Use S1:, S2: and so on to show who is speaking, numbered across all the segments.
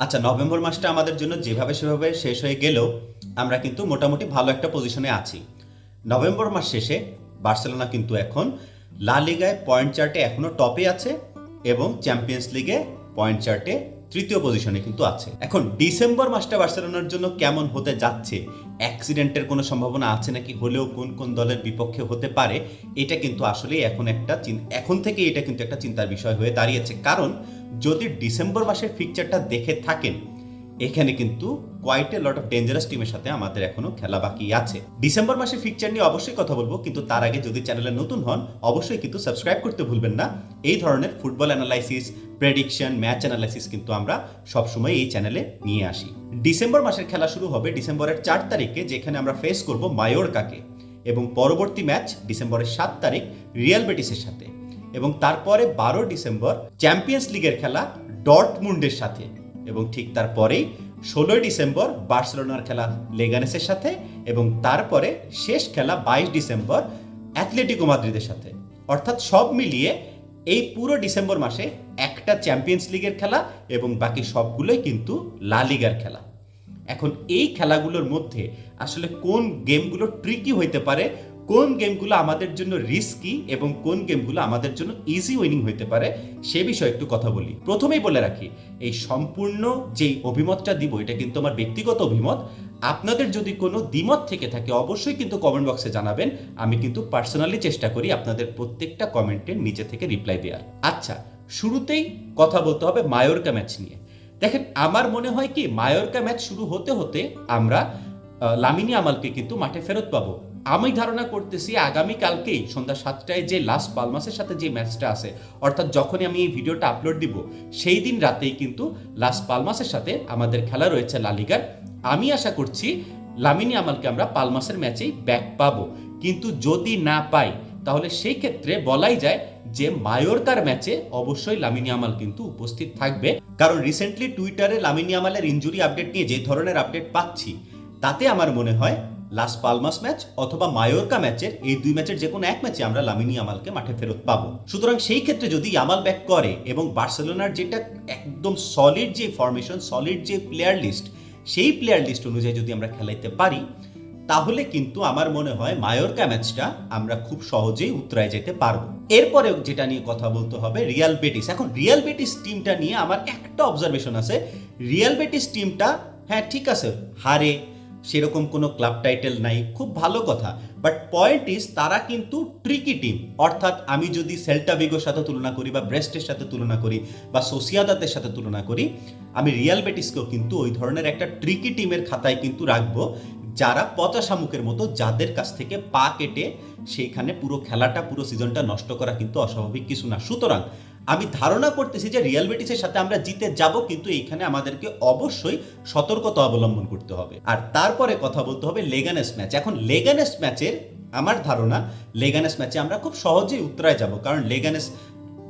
S1: আচ্ছা নভেম্বর মাসটা আমাদের জন্য যেভাবে সেভাবে শেষ হয়ে গেলেও আমরা কিন্তু মোটামুটি ভালো একটা পজিশনে আছি। নভেম্বর মাস শেষে বার্সেলোনা কিন্তু এখন লা লিগায় পয়েন্ট চার্টে এখনও টপে আছে এবং চ্যাম্পিয়ন্স লিগে পয়েন্ট চার্টে তৃতীয় পজিশনে কিন্তু আছে। এখন, ডিসেম্বর মাসটা বার্সেলোনার জন্য কেমন হতে যাচ্ছে? অ্যাক্সিডেন্টের কোনো সম্ভাবনা আছে নাকি? হলেও কোন কোন দলের বিপক্ষে হতে পারে? এটা কিন্তু আসলে এখন একটা এখন থেকে এটা কিন্তু একটা চিন্তার বিষয় হয়ে দাঁড়িয়েছে। কারণ যদি ডিসেম্বর মাসের ফিকচারটা দেখে থাকেন, এখানে কিন্তু quite a lot of dangerous টিমের সাথে আমাদের এখনও খেলা বাকি আছে। ডিসেম্বর মাসের ফিকচার নিয়ে অবশ্যই কথা বলব, কিন্তু তার আগে যদি চ্যানেলে নতুন হন, অবশ্যই কিন্তু সাবস্ক্রাইব করতে ভুলবেন না। এই ধরনের football analysis prediction match analysis কিন্তু আমরা সবসময় এই চ্যানেলে নিয়ে আসি। ডিসেম্বর মাসের খেলা শুরু হবে ডিসেম্বরের চার তারিখে, যেখানে আমরা ফেস করব মায়োরকাকে। এবং পরবর্তী ম্যাচ ডিসেম্বরের সাত তারিখ রিয়াল বেটিসের সাথে। এবং তারপরে বারো ডিসেম্বর চ্যাম্পিয়ন্স লিগের খেলা ডর্টমুন্ডের সাথে এবং ঠিক তারপরেই ষোলোই ডিসেম্বর বার্সেলোনার খেলা লেগানেসের সাথে এবং তারপরে শেষ খেলা বাইশ ডিসেম্বর অ্যাথলেটিকো মাদ্রিদের সাথে। অর্থাৎ সব মিলিয়ে এই পুরো ডিসেম্বর মাসে একটা চ্যাম্পিয়ন্স লিগের খেলা এবং বাকি সবগুলোই কিন্তু লা লিগার খেলা। এখন এই খেলাগুলোর মধ্যে আসলে কোন গেমগুলো ট্রিকি হইতে পারে কোন গেমগুলো আমাদের জন্য রিস্কি এবং কোন গেমগুলো আমাদের জন্য ইজি উইনিং হইতে পারে, সে বিষয়ে একটু কথা বলি। প্রথমেই বলে রাখি, এই সম্পূর্ণ যেই অভিমতটা দিব, এটা কিন্তু আমার ব্যক্তিগত অভিমত। আপনাদের যদি কোনো দ্বিমত থেকে থাকে, অবশ্যই কিন্তু কমেন্ট বক্সে জানাবেন। আমি কিন্তু পার্সোনালি চেষ্টা করি আপনাদের প্রত্যেকটা কমেন্টের নিচে থেকে রিপ্লাই দেওয়ার আচ্ছা শুরুতেই কথা বলতে হবে মায়োরকা ম্যাচ নিয়ে। দেখেন, আমার মনে হয় কি, মায়োরকা ম্যাচ শুরু হতে হতে আমরা লামিনী আমালকে কিন্তু মাঠে ফেরত পাবো। আমি ধারণা করতেছি আগামী কালকেই সন্ধ্যা সাতটায় যে লাস্ট পালমাসের সাথে যে ম্যাচটা আছে, অর্থাৎ যখনই আমি এই ভিডিওটা আপলোড দিব, সেই দিন রাতেই কিন্তু লাস্ট পালমাসের সাথে আমাদের খেলা রয়েছে লালিগার আমি আশা করছি লামিনী আমালকে আমরা পালমাসের ম্যাচেই ব্যাক পাবো। কিন্তু যদি না পাই, তাহলে সেই ক্ষেত্রে বলাই যায় যে মায়োরকার ম্যাচে অবশ্যই লামিনী আমাল কিন্তু উপস্থিত থাকবে। কারণ রিসেন্টলি টুইটারে লামিনী আমালের ইঞ্জুরি আপডেট নিয়ে যে ধরনের আপডেট পাচ্ছি, তাতে আমার মনে হয় লাস পালমাস ম্যাচ অথবা মায়োরকা ম্যাচের এই দুই ম্যাচের যে কোনো এক ম্যাচে আমরা লামিনি আমালকে মাঠে ফেরত পাবো। সুতরাং সেই ক্ষেত্রে যদি ইয়ামাল ব্যাক করে এবং বার্সেলোনার যেটা একদম সলিড যে ফরমেশন সলিড যে প্লেয়ার লিস্ট সেই প্লেয়ার লিস্ট অনুযায়ী যদি আমরা খেলাইতে পারি, তাহলে কিন্তু আমার মনে হয় মায়োরকা ম্যাচটা আমরা খুব সহজেই উতরায় যেতে পারব। এরপরে যেটা নিয়ে কথা বলতে হবে রিয়াল বেটিস এখন রিয়াল বেটিস টিমটা নিয়ে আমার একটা অবজারভেশন আছে। রিয়াল বেটিস টিমটা হ্যাঁ ঠিক আছে, হারে সেরকম কোনো ক্লাব টাইটেল নাই, খুব ভালো কথা। বাট পয়েন্ট ইজ তারা কিন্তু ট্রিকি টিম অর্থাৎ আমি যদি সেল্টা বিগোর সাথে তুলনা করি বা ব্রেস্টের সাথে তুলনা করি বা সোসিয়াদাতের সাথে তুলনা করি, আমি রিয়াল বেটিসকেও কিন্তু ওই ধরনের একটা ট্রিকি টিমের খাতায় কিন্তু রাখব, যারা পচা শামুকের মতো যাদের কাছ থেকে পা কেটে সেইখানে পুরো খেলাটা, পুরো সিজনটা নষ্ট করা কিন্তু অস্বাভাবিক কিছু না। সুতরাং আমি ধারণা করতেছি যে রিয়াল বেটিসের সাথে আমরা জিতে যাব, কিন্তু এইখানে আমাদেরকে অবশ্যই সতর্কতা অবলম্বন করতে হবে। আর তারপরে কথা বলতে হবে লেগানেস ম্যাচ এখন লেগানেস ম্যাচের আমার ধারণা লেগানেস ম্যাচে আমরা খুব সহজেই উত্তরায় যাব। কারণ লেগানেস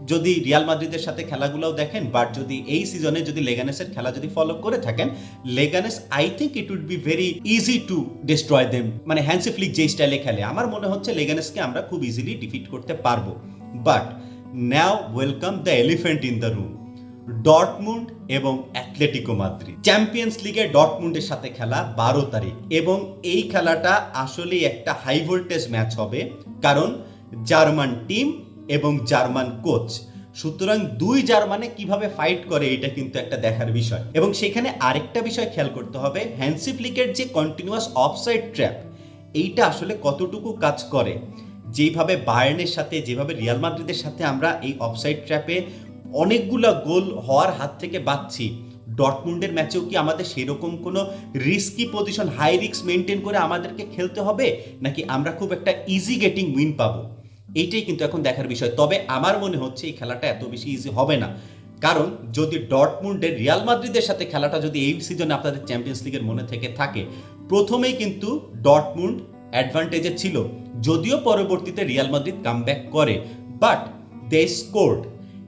S1: যদি রিয়াল মাদ্রিদের সাথে খেলাগুলোও দেখেন বাট যদি এই সিজনে যদি লেগানেসের খেলা যদি ফলো করে থাকেন Leganes I think it would be very easy to destroy them মানে হ্যান্সি ফ্লিক যে স্টাইলে খেলে, আমার মনে হচ্ছে লেগানেসকে আমরা খুব ইজিলি ডিফিট করতে পারব। But now welcome the elephant in the room Dortmund এবং অ্যাথলেটিকো মাদ্রিদ চ্যাম্পিয়ন্স লিগে ডটমুন্ডের সাথে খেলা বারো তারিখ এবং এই খেলাটা আসলেই একটা হাই ভোল্টেজ ম্যাচ হবে, কারণ জার্মান টিম এবং জার্মান কোচ সুতরাং দুই জার্মানে কীভাবে ফাইট করে এটা কিন্তু একটা দেখার বিষয়। এবং সেখানে আরেকটা বিষয় খেয়াল করতে হবে হ্যান্সি ফ্লিকের যে কন্টিনিউয়াস অফসাইড ট্র্যাপ এইটা আসলে কতটুকু কাজ করে? যেইভাবে বায়ার্নের সাথে, যেভাবে রিয়াল মাদ্রিদের সাথে আমরা এই অফসাইড ট্র্যাপে অনেকগুলা গোল হওয়ার হাত থেকে বাঁচছি। ডটমুন্ডের ম্যাচেও কি আমাদের সেরকম কোনো risky position high risk maintain করে আমাদেরকে খেলতে হবে? নাকি আমরা খুব একটা ইজি গেটিং উইন পাবো? এইটাই কিন্তু এখন দেখার বিষয়। তবে আমার মনে হচ্ছে এই খেলাটা এত বেশি ইজি হবে না। কারণ যদি ডটমুন্ডের রিয়াল মাদ্রিদের সাথে খেলাটা যদি এই সিজনে আপনাদের চ্যাম্পিয়ন্স লিগের মনে থেকে থাকে, প্রথমেই কিন্তু ডটমুন্ড অ্যাডভান্টেজে ছিল, যদিও পরবর্তীতে রিয়াল মাদ্রিদ কামব্যাক করে বাট দে স্কোর্ড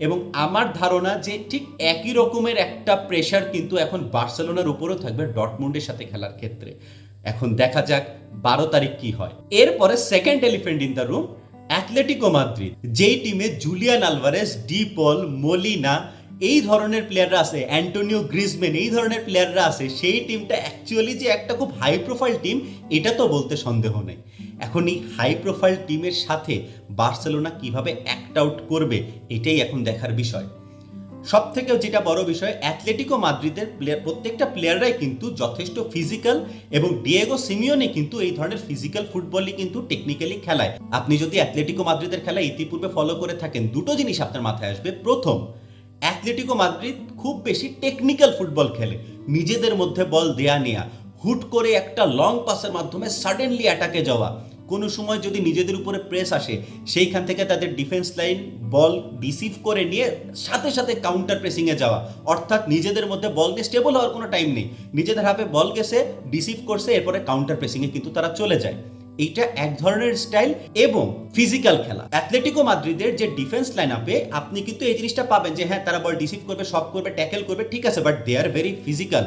S1: এবং আমার ধারণা যে ঠিক একই রকমের একটা প্রেশার কিন্তু এখন বার্সেলোনার উপরেও থাকবে ডটমুন্ডের সাথে খেলার ক্ষেত্রে। এখন দেখা যাক বারো তারিখ কি হয়। এরপরে second elephant in the room Atletico Madrid যেই টিমে Julian Alvarez De Paul Molina এই ধরনের প্লেয়াররা আছে অ্যান্টোনিও গ্রিজম্যান এই ধরনের প্লেয়াররা আছে, সেই টিমটা অ্যাকচুয়ালি যে একটা খুব হাই প্রোফাইল টিম এটা তো বলতে সন্দেহ নেই। এখন এই হাই প্রোফাইল টিমের সাথে বার্সেলোনা কীভাবে অ্যাক্ট আউট করবে, এটাই এখন দেখার বিষয়। সব থেকেও যেটা বড় বিষয় অ্যাথলেটিকো মাদ্রিদের প্লেয়ার প্রত্যেকটা প্লেয়াররাই কিন্তু যথেষ্ট ফিজিক্যাল এবং ডিয়েগো সিমিওনে কিন্তু এই ধরনের ফিজিক্যাল ফুটবলই কিন্তু টেকনিক্যালি খেলায়। আপনি যদি অ্যাথলেটিকো মাদ্রিদের খেলা ইতিপূর্বে ফলো করে থাকেন, দুটো জিনিস আপনার মাথায় আসবে। প্রথম অ্যাথলেটিকো মাদ্রিদ খুব বেশি টেকনিক্যাল ফুটবল খেলে। নিজেদের মধ্যে বল দেয়া নেয়া, হুট করে একটা লং পাসের মাধ্যমে সাডেনলি অ্যাটাকে যাওয়া। কোনো সময় যদি নিজেদের উপরে প্রেস আসে, সেইখান থেকে তাদের ডিফেন্স লাইন বল রিসিভ করে নিয়ে সাথে সাথে কাউন্টার প্রেসিংয়ে যাওয়া। অর্থাৎ নিজেদের মধ্যে বল নিয়ে স্টেবল হওয়ার কোনো টাইম নেই। নিজেদের হাতে বল গেছে রিসিভ করছে, এরপরে কাউন্টার প্রেসিংয়ে কিন্তু তারা চলে যায়। এইটা এক ধরনের স্টাইল এবং ফিজিক্যাল খেলা। অ্যাথলেটিকো মাদ্রিদের যে ডিফেন্স লাইন আপে আপনি কিন্তু এই জিনিসটা পাবেন যে হ্যাঁ তারা বল রিসিভ করবে সব করবে ট্যাকেল করবে, ঠিক আছে but they are very physical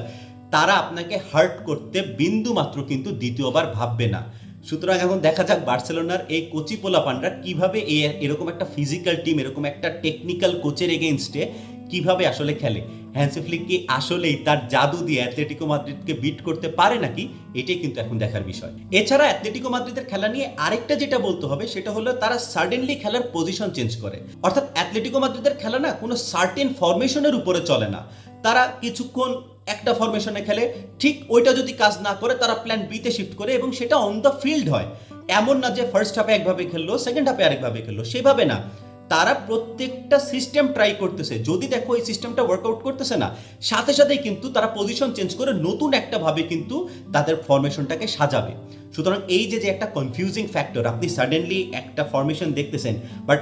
S1: তারা আপনাকে হার্ট করতে বিন্দু মাত্র কিন্তু দ্বিতীয়বার ভাববে না। সুতরাং এখন দেখা যাক বার্সেলোনার এই কোচি পোলাপানরা কীভাবে এরকম একটা ফিজিক্যাল টিম এরকম একটা টেকনিক্যাল কোচের এগেনস্টে কীভাবে আসলে খেলে। হ্যান্সি ফ্লিক কি আসলেই তার জাদু দিয়ে অ্যাথলেটিকো মাদ্রিদকে বিট করতে পারে নাকি? এটাই কিন্তু এখন দেখার বিষয়। এছাড়া অ্যাথলেটিকো মাদ্রিদের খেলা নিয়ে আরেকটা যেটা বলতে হবে, সেটা হলো তারা সাডেনলি খেলার পজিশন চেঞ্জ করে। অর্থাৎ অ্যাথলেটিকো মাদ্রিদের খেলা না কোনো সার্টেন ফরমেশনের উপরে চলে না। তারা কিছুক্ষণ একটা ফরমেশনে খেলে, ঠিক ওইটা যদি কাজ না করে, তারা প্ল্যান বিতে শিফট করে এবং সেটা অন দ্য ফিল্ড হয়। এমন না যে ফার্স্ট হাফে একভাবে খেললো সেকেন্ড হাফে আরেকভাবে খেললো, সেভাবে না। তারা প্রত্যেকটা সিস্টেম ট্রাই করতেছে। যদি দেখো এই সিস্টেমটা ওয়ার্কআউট করতেছে না, সাথে সাথেই কিন্তু তারা পজিশন চেঞ্জ করে নতুন একটা ভাবে কিন্তু তাদের ফরমেশনটাকে সাজাবে। সুতরাং এই যে যে একটা কনফিউজিং ফ্যাক্টর আপনি সাডেনলি একটা ফরমেশন দেখতেছেন but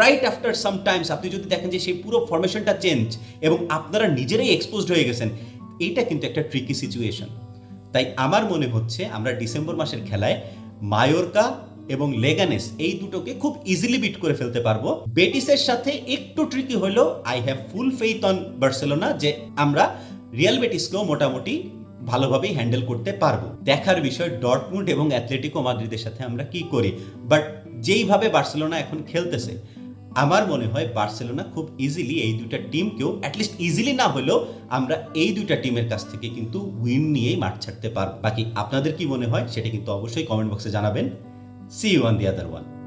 S1: right after some times আপনি যদি দেখেন যে, সেই পুরো ফরমেশনটা চেঞ্জ এবং আপনারা নিজেরাই এক্সপোজড হয়ে গেছেন, এইটা কিন্তু একটা ট্রিকি সিচুয়েশন তাই আমার মনে হচ্ছে আমরা ডিসেম্বর মাসের খেলায় মায়োরকা এবং লেগানেস, এই দুটোকে খুব ইজিলি বিট করে ফেলতে পারব। বেটিসের সাথে একটু ট্রিকি হলেও I have full faith on Barcelona যে আমরা রিয়াল বেটিসকেও মোটামুটি ভালোভাবেই হ্যান্ডেল করতে পারব। দেখার বিষয় ডটমুন্ড এবং অ্যাথলেটিকো মাদ্রিদের সাথে আমরা কি করি? বাট যেইভাবে বার্সেলোনা এখন খেলতেছে, আমার মনে হয় বার্সেলোনা খুব ইজিলি এই দুইটা টিমকেও অ্যাটলিস্ট ইজিলি না হলেও আমরা এই দুইটা টিমের কাছ থেকে কিন্তু উইন নিয়েই মাঠ ছাড়তে পারব। বাকি আপনাদের কি মনে হয়? সেটা কিন্তু অবশ্যই কমেন্ট বক্সে জানাবেন। See you on the other one